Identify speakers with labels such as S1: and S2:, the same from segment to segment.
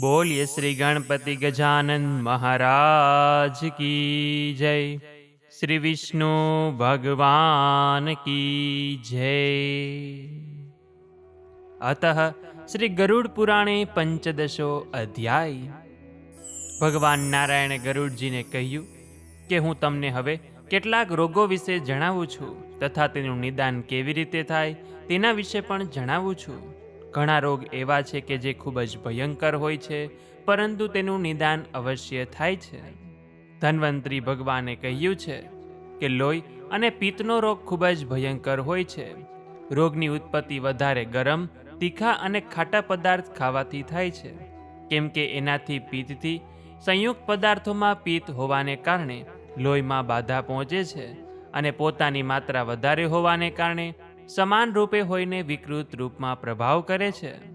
S1: બોલીએ શ્રી ગણપતિ ગજાનંદ મહારાજ કી જય. શ્રી વિષ્ણુ ભગવાન કી જય. અત શ્રી ગરુડ પુરાણે પંચદશો અધ્યાય. ભગવાન નારાયણે ગરુડજીને કહ્યું કે હું તમને હવે કેટલાક રોગો વિશે જણાવું છું તથા તેનું નિદાન કેવી રીતે થાય તેના વિશે પણ જણાવું છું. ઘણા રોગ એવા છે કે જે ખૂબ જ ભયંકર હોય છે, પરંતુ તેનું નિદાન અવશ્ય થાય છે. ધન્વંતરી ભગવાને કહ્યું છે કે લોહી અને પિત્તનો રોગ ખૂબ જ ભયંકર હોય છે. રોગની ઉત્પત્તિ વધારે ગરમ, તીખા અને ખાટા પદાર્થ ખાવાથી થાય છે. કેમ કે એનાથી પિત્તથી સંયુક્ત પદાર્થોમાં પિત્ત હોવાને કારણે લોહીમાં બાધા પહોંચે છે અને પોતાની માત્રા વધારે હોવાને કારણે સમાન રૂપે હોઈને વિકૃત રૂપમાં પ્રભાવ કરે છે.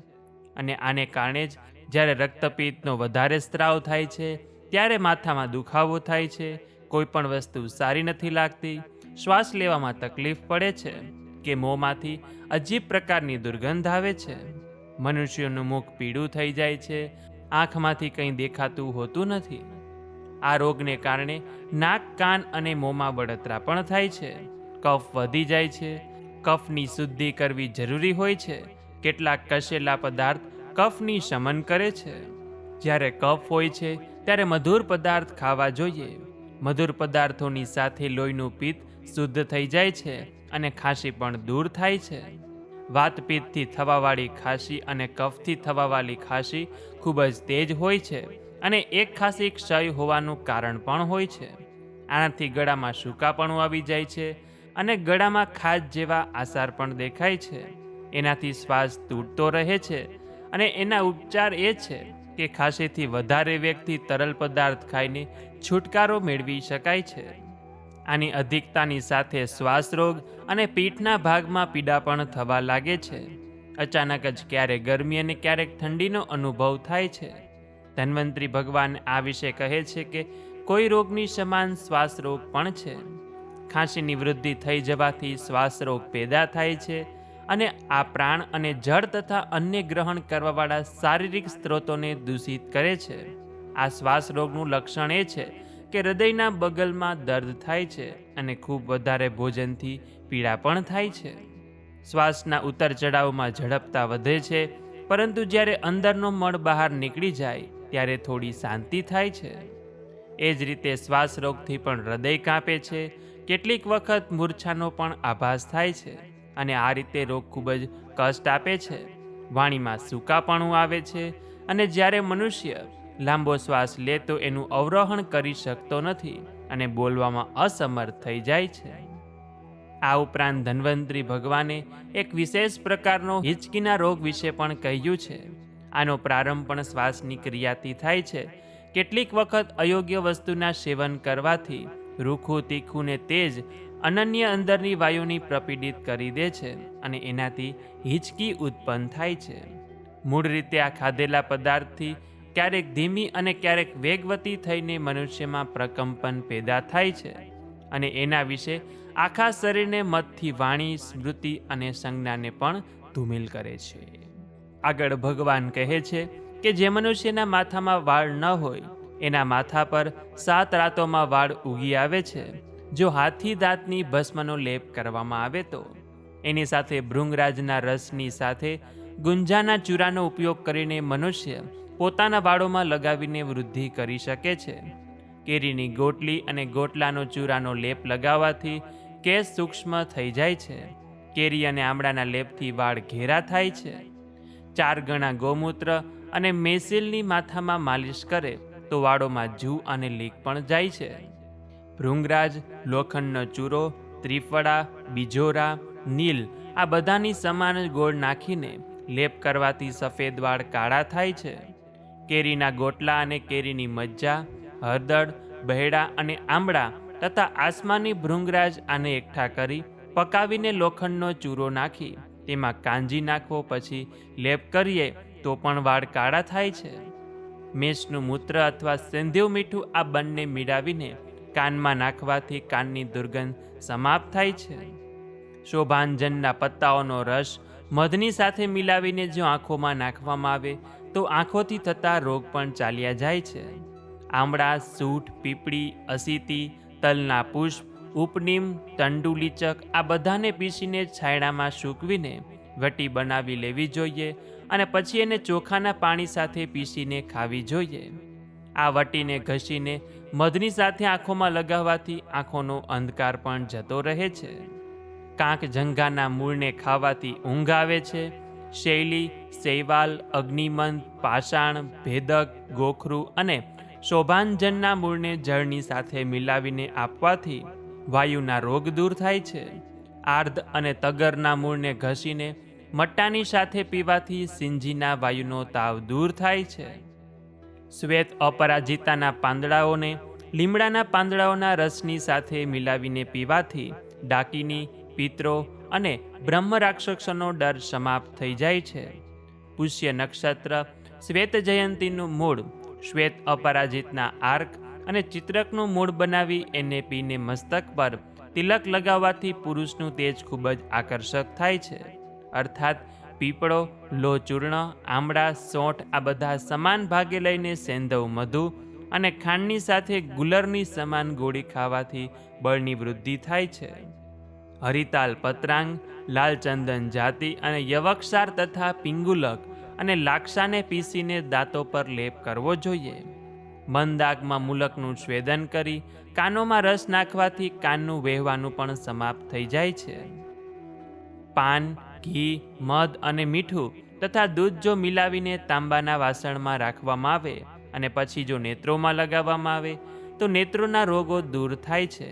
S1: અને આને કારણે જ જ્યારે રક્તપિત્તનો વધારે સ્ત્રાવ થાય છે, ત્યારે માથામાં દુખાવો થાય છે કોઈ પણ વસ્તુ સારી નથી લાગતી, શ્વાસ લેવામાં તકલીફ પડે છે કે મોંમાંથી અજીબ પ્રકારની દુર્ગંધ આવે છે. મનુષ્યનું મુખ પીળું થઈ જાય છે, આંખમાંથી કંઈ દેખાતું હોતું નથી. આ રોગને કારણે નાક, કાન અને મોંમાં બળતરા પણ થાય છે. કફ વધી જાય છે કફની શુદ્ધિ કરવી જરૂરી હોય છે. કેટલાક કશેલા પદાર્થ કફની શમન કરે છે. જ્યારે કફ હોય છે, ત્યારે મધુર પદાર્થ ખાવા જોઈએ. મધુર પદાર્થોની સાથે લોહીનું પિત્ત શુદ્ધ થઈ જાય છે અને ખાંસી પણ દૂર થાય છે. વાતપીતથી થવાવાળી ખાંસી અને કફથી થવાવાળી ખાંસી ખૂબ જ તેજ હોય છે અને એક ખાંસી ક્ષય હોવાનું કારણ પણ હોય છે. આનાથી ગળામાં સૂકાપણું આવી જાય છે અને ગળામાં ખાજ જેવા આસાર પણ દેખાય છે. એનાથી શ્વાસ તૂટતો રહે છે અને એના ઉપચાર એ છે કે ખાંસીથી વધારે વ્યક્તિ તરલ પદાર્થ ખાઈને છુટકારો મેળવી શકાય છે. આની અધિકતાની સાથે શ્વાસ રોગ અને પીઠના ભાગમાં પીડા પણ થવા લાગે છે. અચાનક જ ક્યારેક ગરમી અને ક્યારેક ઠંડીનો અનુભવ થાય છે. ધન્વંતરી ભગવાન આ વિશે કહે છે કે કોઈ રોગની સમાન શ્વાસ રોગ પણ છે. ખાંસીની વૃદ્ધિ થઈ જવાથી શ્વાસરોગ પેદા થાય છે અને આ પ્રાણ અને જળ તથા અન્ય ગ્રહણ કરવાવાળા શારીરિક સ્ત્રોતોને દૂષિત કરે છે. આ શ્વાસરોગનું લક્ષણ એ છે કે હૃદયના બગલમાં દર્દ થાય છે અને ખૂબ વધારે ભોજનથી પીડા પણ થાય છે. શ્વાસના ઉતર ચઢાવમાં ઝડપતા વધે છે, પરંતુ જ્યારે અંદરનો મળ બહાર નીકળી જાય, ત્યારે થોડી શાંતિ થાય છે. એ જ રીતે શ્વાસરોગથી પણ હૃદય કાંપે છે કેટલીક વખત મૂર્છાનો પણ આભાસ થાય છે અને આ રીતે રોગ ખૂબ જ કષ્ટ આપે છે. વાણીમાં સૂકાપણું આવે છે અને જ્યારે મનુષ્ય લાંબો શ્વાસ લે તો એનું અવરોહણ કરી શકતો નથી અને બોલવામાં અસમર્થ થઈ જાય છે. આ ઉપરાંત ધન્વંતરી ભગવાને એક વિશેષ પ્રકારનો હિચકીના રોગ વિશે પણ કહ્યું છે. આનો પ્રારંભ પણ શ્વાસની ક્રિયાથી થાય છે. કેટલીક વખત અયોગ્ય વસ્તુના સેવન કરવાથી રૂખું, તીખું ને તેજ અનન્ય અંદરની વાયુની પ્રપીડિત કરી દે છે અને એનાથી હિચકી ઉત્પન્ન થાય છે. મૂળ રીતે આ ખાધેલા પદાર્થથી ક્યારેક ધીમી અને ક્યારેક વેગવતી થઈને મનુષ્યમાં પ્રકંપન પેદા થાય છે અને એના વિશે આખા શરીરને મતથી વાણી, સ્મૃતિ અને સંજ્ઞાને પણ ધૂમિલ કરે છે. આગળ ભગવાન કહે છે કે જે મનુષ્યના માથામાં વાળ ન હોય એના માથા પર સાત રાતોમાં વાળ ઉગી આવે છે, જો હાથી દાંતની ભસ્મનો લેપ કરવામાં આવે તો. એની સાથે ભૃંગરાજના રસની સાથે ગુંજાના ચૂરાનો ઉપયોગ કરીને મનુષ્ય પોતાના વાળોમાં લગાવીને વૃદ્ધિ કરી શકે છે. કેરીની ગોટલી અને ગોટલાનો ચૂરાનો લેપ લગાવવાથી કેસ સૂક્ષ્મ થઈ જાય છે. કેરી અને આમળાના લેપથી વાળ ઘેરા થાય છે. ચાર ગણા ગૌમૂત્ર અને મેસિલની માથામાં માલિશ કરે તો વાળોમાં જૂ અને લીક પણ જાય છે. ભૃંગરાજ, લોખંડનો ચૂરો, ત્રિફળા, બીજોરા, નીલ આ બધાની સમાન ગોળ નાખીને લેપ કરવાથી સફેદ વાળ કાળા થાય છે. કેરીના ગોટલા અને કેરીની મજ્જા, હળદર, બહેડા અને આંબળા તથા આસમાની ભૃંગરાજ આને એકઠા કરી પકાવીને લોખંડનો ચૂરો નાખી. તેમાં કાંજી નાખવો પછી લેપ કરીએ તો પણ વાળ કાળા થાય છે. મેષનું મૂત્ર અથવા સેંધ્યુ મીઠું આ બંને મિળાવીને કાનમાં નાખવાથી કાનની દુર્ગંધ સમાપ્ત થાય છે. શોભાંજનના પત્તાઓનો રસ મધની સાથે મિલાવીને જો આંખોમાં નાખવામાં આવે, તો આંખોથી થતા રોગ પણ ચાલ્યા જાય છે. આમળા સૂંઠ પીપળી, અસીતી, તલના પુષ્પ, ઉપનીમ તંડુલીચક આ બધાને પીસીને છાયડામાં સૂકવીને વટી બનાવી લેવી જોઈએ અને પછી એને ચોખાના પાણી સાથે પીસીને ખાવી જોઈએ. આ વટીને ઘસીને મધની સાથે આંખોમાં લગાવવાથી આંખોનો અંધકાર પણ જતો રહે છે. કાંક જંઘાના મૂળને ખાવાથી ઊંઘ આવે છે. શૈલી, શૈવાલ અગ્નિમંત પાષાણ, ભેદક, ગોખરું અને શોભાંજનના મૂળને જળની સાથે મિલાવીને આપવાથી વાયુના રોગ દૂર થાય છે. આર્ધ અને તગરના મૂળને ઘસીને મટ્ટાની સાથે પીવાથી સિંજીના વાયુનો તાવ દૂર થાય છે. શ્વેત અપરાજિતાના પાંદડાઓને, લીમડાના પાંદડાઓના રસની સાથે મિલાવીને પીવાથી ડાકીની, પિત્રો અને બ્રહ્મ રાક્ષસોનો ડર સમાપ્ત થઈ જાય છે. પુષ્ય નક્ષત્ર શ્વેત જયંતીનું મૂળ, શ્વેત અપરાજિતના આર્ક અને ચિત્રકનું મૂળ બનાવી એને પીને મસ્તક પર તિલક લગાવવાથી પુરુષનું તેજ ખૂબ જ આકર્ષક થાય છે. અર્થાત પીપળો, લોચૂર્ણ, આમળા, સોંઠ આ બધા સમાન ભાગે લઈને સેંધવ મધુ અને ખાંડની સાથે ગુલરની સમાન ગોળી ખાવાથી બળની વૃદ્ધિ થાય છે. હરિતાલ પત્રાંગ લાલચંદન જાતિ અને યવક્ષાર તથા પિંગુલક અને લાક્ષાને પીસીને દાંતો પર લેપ કરવો જોઈએ. મંદ આગમાં મુલકનું સ્વેદન કરી કાનોમાં રસ નાખવાથી કાનનું વહેવાનું પણ સમાપ્ત થઈ જાય છે. પાન ઘી, મધ અને મીઠું તથા દૂધ જો મિલાવીને તાંબાના વાસણમાં રાખવામાં આવે અને પછી જો નેત્રોમાં લગાવવામાં આવે, તો નેત્રોના રોગો દૂર થાય છે.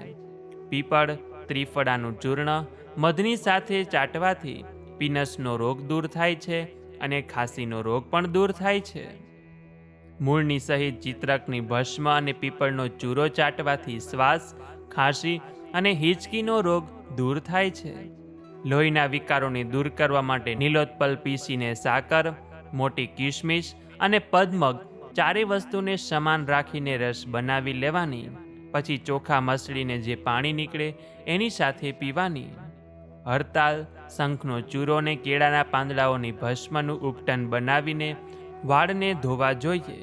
S1: પીપળ, ત્રિફળાનું ચૂર્ણ, મધની સાથે ચાટવાથી પીનસનો રોગ દૂર થાય છે અને ખાંસીનો રોગ પણ દૂર થાય છે. મૂળની સહિત ચિત્રકની ભસ્મ અને પીપળનો ચૂરો ચાટવાથી શ્વાસ, ખાંસી અને હિચકીનો રોગ દૂર થાય છે. લોહીના વિકારોને દૂર કરવા માટે નીલોત્પલ પીસીને સાકર, મોટી કિશમિશ અને પદ્મગ ચારે વસ્તુને સમાન રાખીને રસ બનાવી લેવાની, પછી ચોખા મસળીને જે પાણી નીકળે એની સાથે પીવાની. હડતાલ, શંખનો ચૂરો ને કેળાના પાંદડાઓની ભસ્મનું ઉપટન બનાવીને વાળને ધોવા જોઈએ.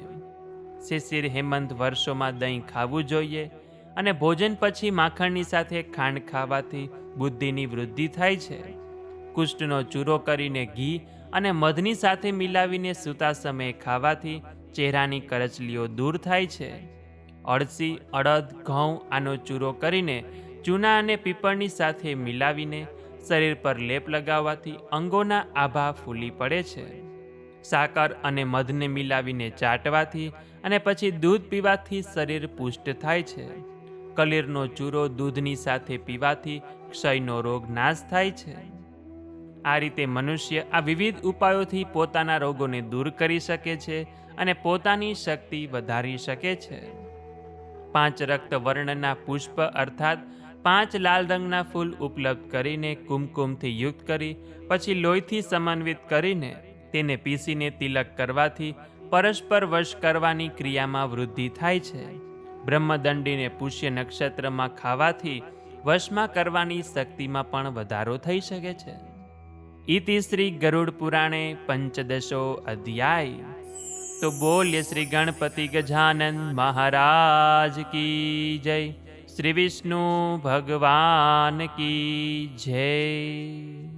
S1: શિશિર હેમંત વર્ષોમાં દહીં ખાવું જોઈએ અને ભોજન પછી માખણની સાથે ખાંડ ખાવાથી બુદ્ધિની વૃદ્ધિ થાય છે. કુષ્ઠનો ચૂરો કરીને ઘી અને મધની સાથે મિલાવીને સૂતા સમયે ખાવાથી ચહેરાની કરચલીઓ દૂર થાય છે. અળસી, અડદ, ઘઉં આનો ચૂરો કરીને ચૂના અને પીપળની સાથે મિલાવીને શરીર પર લેપ લગાવવાથી અંગોના આભા ફૂલી પડે છે. સાકર અને મધને મિલાવીને ચાટવાથી અને પછી દૂધ પીવાથી શરીર પુષ્ટ થાય છે. કલીરનો ચૂરો દૂધની સાથે પીવાથી ક્ષયનો રોગ નાશ થાય છે. આ રીતે મનુષ્ય આ વિવિધ ઉપાયોથી પોતાના રોગોને દૂર કરી શકે છે અને પોતાની શક્તિ વધારી શકે છે. પાંચ રક્ત વર્ણના પુષ્પ અર્થાત પાંચ લાલ રંગના ફૂલ ઉપલબ્ધ કરીને કુમકુમથી યુક્ત કરી, પછી લોહીથી સમન્વિત કરીને તેને પીસીને તિલક કરવાથી પરસ્પર વશ કરવાની ક્રિયામાં વૃદ્ધિ થાય છે. બ્રહ્મદંડીને પુષ્ય નક્ષત્રમાં ખાવાથી વશમાં કરવાની શક્તિમાં પણ વધારો થઈ શકે છે. ઇતિ શ્રી ગરુડ પુરાણે પંચદશો અધ્યાય. તો બોલ્ય શ્રી ગણપતિ ગજાનંદ મહારાજ કી જય. શ્રી વિષ્ણુ ભગવાન કી જય.